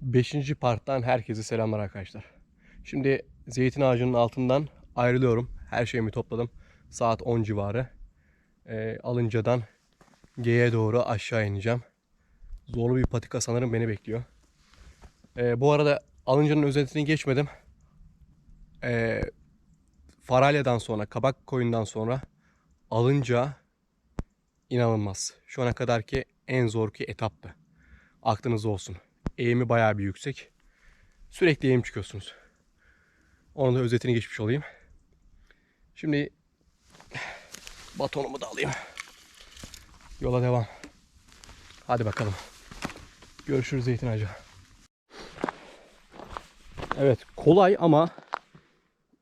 Beşinci parttan herkese selamlar arkadaşlar. Şimdi zeytin ağacının altından ayrılıyorum. Her şeyimi topladım. Saat 10 civarı. Ee, Alıncadan G'ye doğru aşağı ineceğim. Zorlu bir patika sanırım beni bekliyor. Ee, bu arada Alınca'nın özetini geçmedim. Ee, Faralya'dan sonra, Kabak Koyun'dan sonra Alınca inanılmaz. Şu ana kadarki en zorki etaptı. Aklınızda olsun. Eğimi bayağı bir yüksek. Sürekli eğim çıkıyorsunuz. Onun da özetini geçmiş olayım. Şimdi batonumu da alayım. Yola devam. Hadi bakalım. Görüşürüz Zeytin Ağacı. Evet kolay ama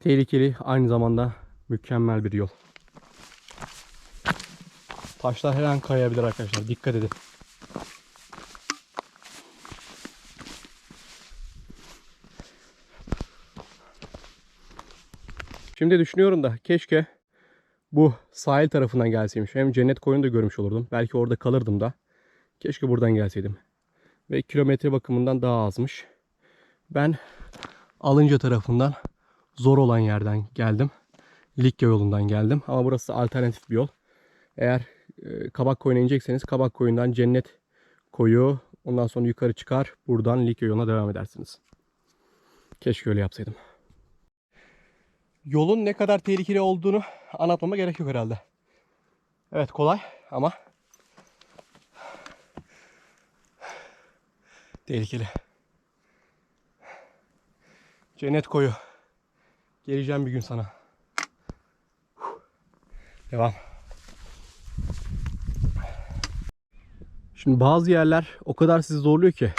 tehlikeli aynı zamanda mükemmel bir yol. Taşlar her an kayabilir arkadaşlar. Dikkat edin. Şimdi düşünüyorum da keşke bu sahil tarafından gelseymiş. Hem cennet koyunu da görmüş olurdum. Belki orada kalırdım da. Keşke buradan gelseydim. Ve kilometre bakımından daha azmış. Ben Alınca tarafından zor olan yerden geldim. Likya yolundan geldim. Ama burası alternatif bir yol. Eğer e, kabak koyuna inecekseniz kabak koyundan cennet koyu ondan sonra yukarı çıkar. Buradan Likya yoluna devam edersiniz. Keşke öyle yapsaydım. Yolun ne kadar tehlikeli olduğunu anlatmama gerek yok herhalde. Evet kolay ama tehlikeli. Cennet koyu. Geleceğim bir gün sana. Devam. Şimdi bazı yerler o kadar sizi zorluyor ki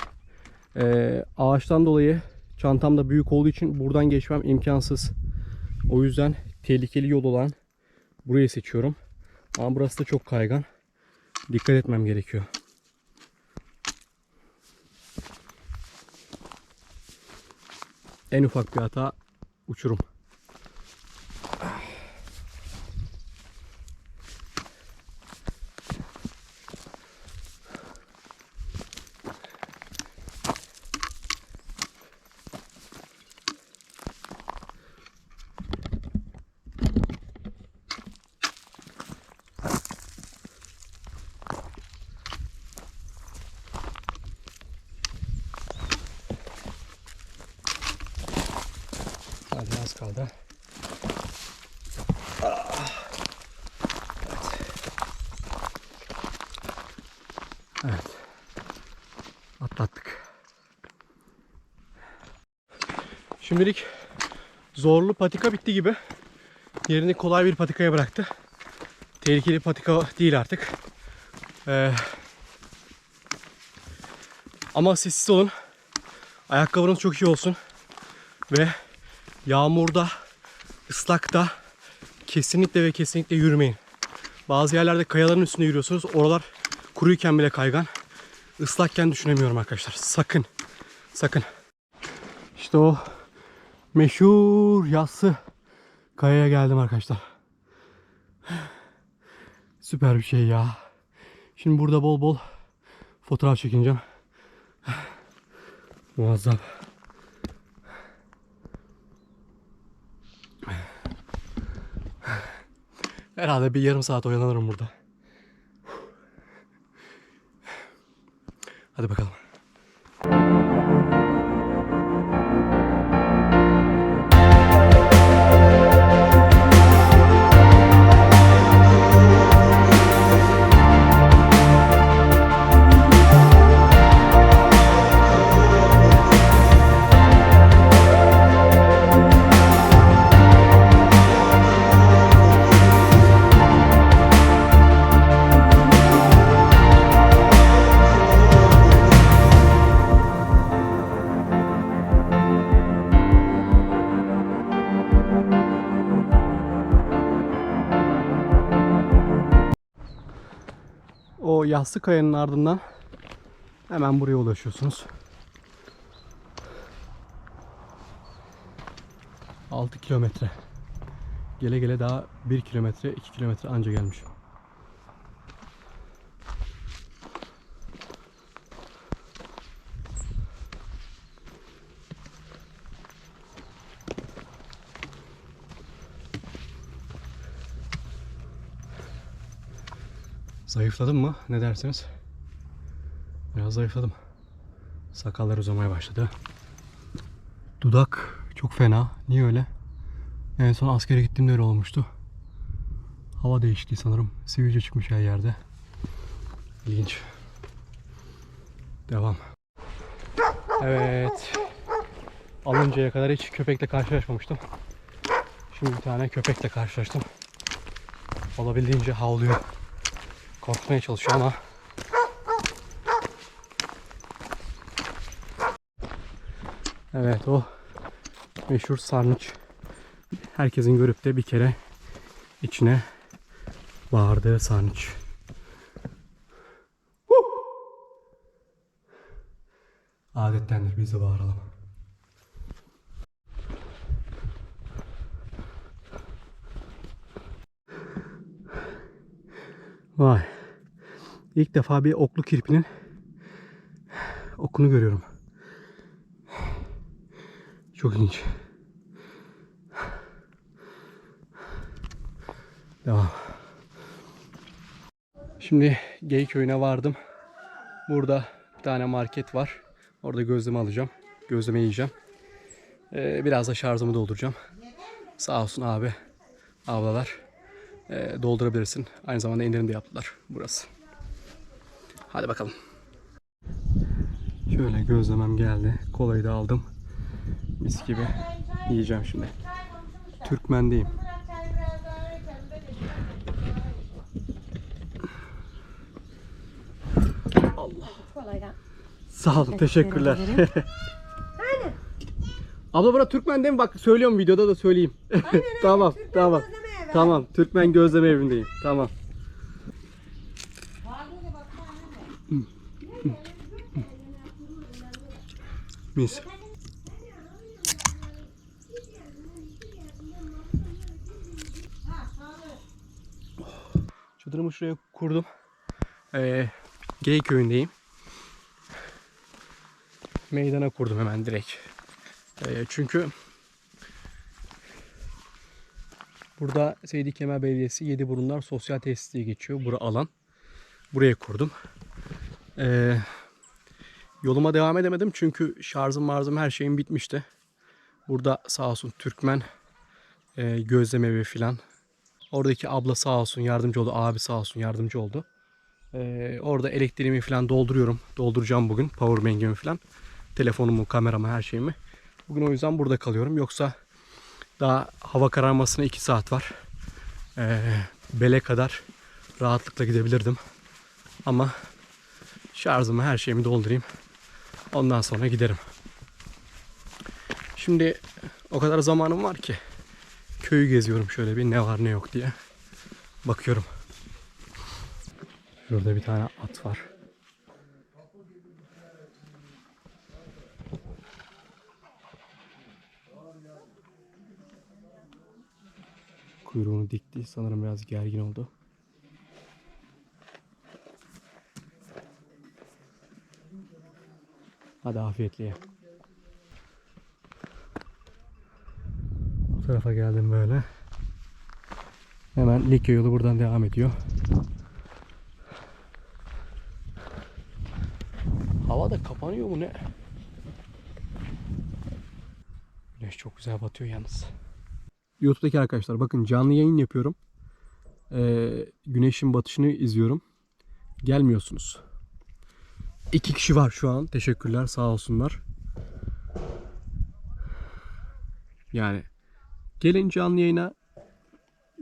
ağaçtan dolayı çantam da büyük olduğu için buradan geçmem imkansız. O yüzden tehlikeli yol olan burayı seçiyorum. Ama burası da çok kaygan. Dikkat etmem gerekiyor. En ufak bir hata uçurum. Evet. Atlattık. Şimdilik zorlu patika bitti gibi. Yerini kolay bir patikaya bıraktı. Tehlikeli patika değil artık. Ee, ama sessiz olun. Ayakkabınız çok iyi olsun. Ve Yağmurda, ıslakta kesinlikle ve kesinlikle yürümeyin. Bazı yerlerde kayaların üstünde yürüyorsunuz. Oralar kuruyken bile kaygan. Islakken düşünemiyorum arkadaşlar. Sakın. Sakın. İşte o meşhur yassı kayaya geldim arkadaşlar. Süper bir şey ya. Şimdi burada bol bol fotoğraf çekineceğim. Muazzam. Herhalde bir yarım saat oyalanırım burada. Hadi bakalım. O yassı kayanın ardından hemen buraya ulaşıyorsunuz. 6 kilometre. Gele gele daha 1 kilometre, 2 kilometre anca gelmişim. Zayıfladım mı? Ne dersiniz? Biraz zayıfladım. Sakallar uzamaya başladı. Dudak çok fena. Niye öyle? En son askere gittiğimde öyle olmuştu. Hava değişti sanırım. Sivilce çıkmış her yerde. İlginç. Devam. Evet. Alıncaya kadar hiç köpekle karşılaşmamıştım. Şimdi bir tane köpekle karşılaştım. Olabildiğince havlıyor. Korkmaya çalışıyor ama Evet o meşhur sarnıç. Herkesin görüp de bir kere içine bağırdığı sarnıç. Adettendir biz de bağıralım. Vay. İlk defa bir oklu kirpinin okunu görüyorum. Çok ilginç. Devam. Şimdi Gey köyüne vardım. Burada bir tane market var. Orada gözleme alacağım. Gözleme yiyeceğim. Ee, biraz da şarjımı dolduracağım. Sağ olsun abi, ablalar. Ee, doldurabilirsin. Aynı zamanda indirim de yaptılar burası. Hadi bakalım. Şöyle gözlemem geldi. Kolayı da aldım. Mis gibi yiyeceğim şimdi. Türkmendeyim. Kolaydan. Sağ olun, teşekkürler. Abla bura Türkmen değil mi? Bak söylüyorum videoda da söyleyeyim. tamam, tamam. Tamam, Türkmen gözleme evindeyim. Tamam. Mis. Çadırımı şuraya kurdum. Ee, Gey köyündeyim. Meydana kurdum hemen direkt. Ee, çünkü burada Seydi Kemal Belediyesi Yediburunlar Sosyal Tesis geçiyor. Bura alan. Buraya kurdum. Ee, yoluma devam edemedim çünkü şarjım marzım her şeyim bitmişti. Burada sağ olsun Türkmen e, gözleme evi filan. Oradaki abla sağ olsun yardımcı oldu. Abi sağ olsun yardımcı oldu. Ee, orada elektriğimi falan dolduruyorum. Dolduracağım bugün. Powerbank'imi falan. Telefonumu, kameramı, her şeyimi. Bugün o yüzden burada kalıyorum. Yoksa daha hava kararmasına 2 saat var. Ee, bele kadar rahatlıkla gidebilirdim. Ama şarjımı, her şeyimi doldurayım. Ondan sonra giderim. Şimdi o kadar zamanım var ki köyü geziyorum şöyle bir ne var ne yok diye. Bakıyorum. Şurada bir tane at var. Kuyruğunu dikti. Sanırım biraz gergin oldu. Hadi afiyetle ye. Bu tarafa geldim böyle. Hemen Likya yolu buradan devam ediyor. Hava da kapanıyor mu ne? Güneş çok güzel batıyor yalnız. YouTube'daki arkadaşlar bakın canlı yayın yapıyorum. Ee, güneşin batışını izliyorum. Gelmiyorsunuz. İki kişi var şu an. Teşekkürler sağ olsunlar. Yani gelin canlı yayına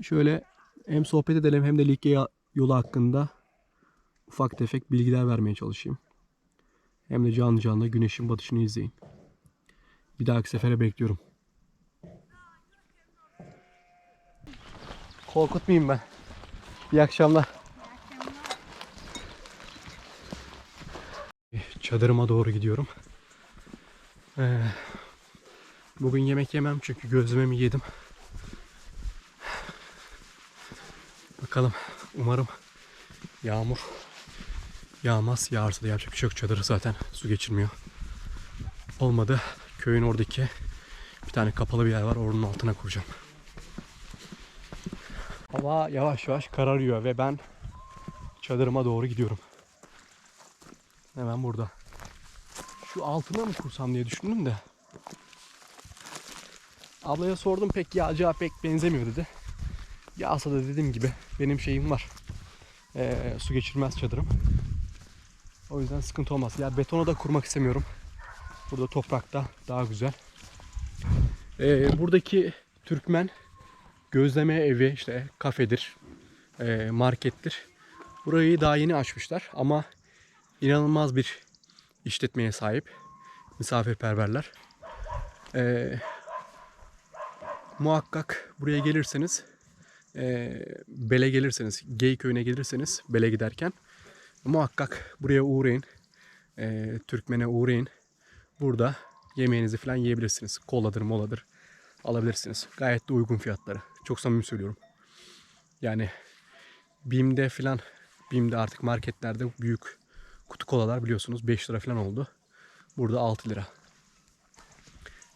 şöyle hem sohbet edelim hem de Likya yolu hakkında ufak tefek bilgiler vermeye çalışayım. Hem de canlı canlı güneşin batışını izleyin. Bir dahaki sefere bekliyorum. Korkutmayayım ben. İyi akşamlar. Çadırıma doğru gidiyorum. Ee, bugün yemek yemem çünkü gözlememi yedim. Bakalım. Umarım yağmur yağmaz. Yağarsa da yapacak bir şey yok. Çadırı zaten su geçirmiyor. Olmadı. Köyün oradaki bir tane kapalı bir yer var. Onun altına kuracağım. Hava yavaş yavaş kararıyor ve ben çadırıma doğru gidiyorum. Hemen burada. Şu altına mı kursam diye düşündüm de. Ablaya sordum pek yağacağı pek benzemiyor dedi. Yağsa da dediğim gibi benim şeyim var. Ee, su geçirmez çadırım. O yüzden sıkıntı olmaz. Ya betona da kurmak istemiyorum. Burada toprakta daha güzel. Ee, buradaki Türkmen gözleme evi işte kafedir, e, markettir. Burayı daha yeni açmışlar ama inanılmaz bir işletmeye sahip. Misafirperverler. Ee, muhakkak buraya gelirseniz e, Bele gelirseniz, Gey köyüne gelirseniz Bele giderken muhakkak buraya uğrayın. E, Türkmen'e uğrayın. Burada yemeğinizi falan yiyebilirsiniz. Koladır moladır alabilirsiniz. Gayet de uygun fiyatları. Çok samimi söylüyorum. Yani BİM'de falan BİM'de artık marketlerde büyük kutu kolalar biliyorsunuz 5 lira falan oldu. Burada 6 lira.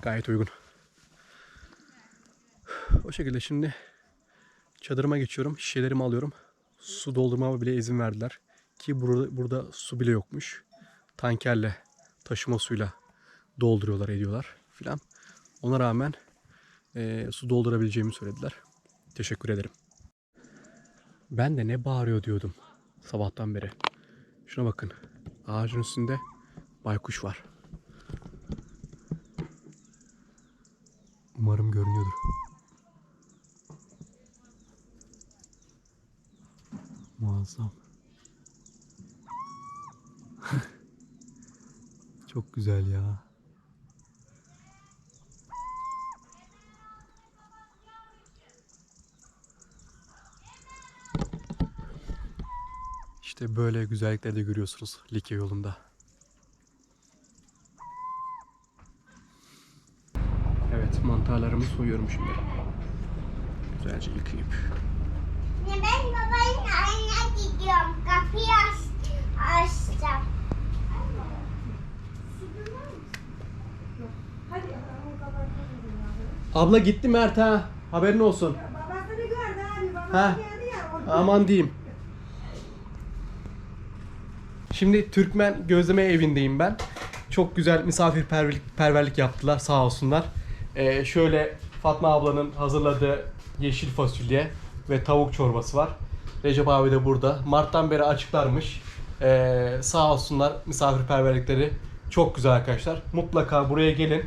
Gayet uygun. O şekilde şimdi çadırıma geçiyorum. Şişelerimi alıyorum. Su doldurmama bile izin verdiler. Ki burada, burada su bile yokmuş. Tankerle, taşıma suyla dolduruyorlar, ediyorlar filan. Ona rağmen eee, su doldurabileceğimi söylediler. Teşekkür ederim. Ben de ne bağırıyor diyordum sabahtan beri. Şuna bakın. Ağacın üstünde baykuş var. Umarım görünüyordur. Muazzam. Çok güzel ya. İşte böyle güzellikleri de görüyorsunuz Likya yolunda. Evet mantarlarımı soyuyorum şimdi. Güzelce yıkayıp. Ben babanın ayına gidiyorum. Kapıyı aç, açacağım. Abla gitti Mert ha. Haberin olsun. Babasını gördü abi. Babası Ha. geldi ya. Aman diyeyim. Şimdi Türkmen gözleme evindeyim ben. Çok güzel misafirperverlik perverlik yaptılar sağ olsunlar. Ee, şöyle Fatma ablanın hazırladığı yeşil fasulye ve tavuk çorbası var. Recep abi de burada. Mart'tan beri açıklarmış. Ee, sağ olsunlar misafirperverlikleri çok güzel arkadaşlar. Mutlaka buraya gelin.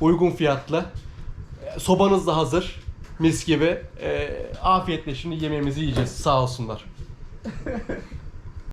Uygun fiyatlı. Ee, Sobanız da hazır. Mis gibi. Ee, afiyetle şimdi yemeğimizi yiyeceğiz. Sağ olsunlar.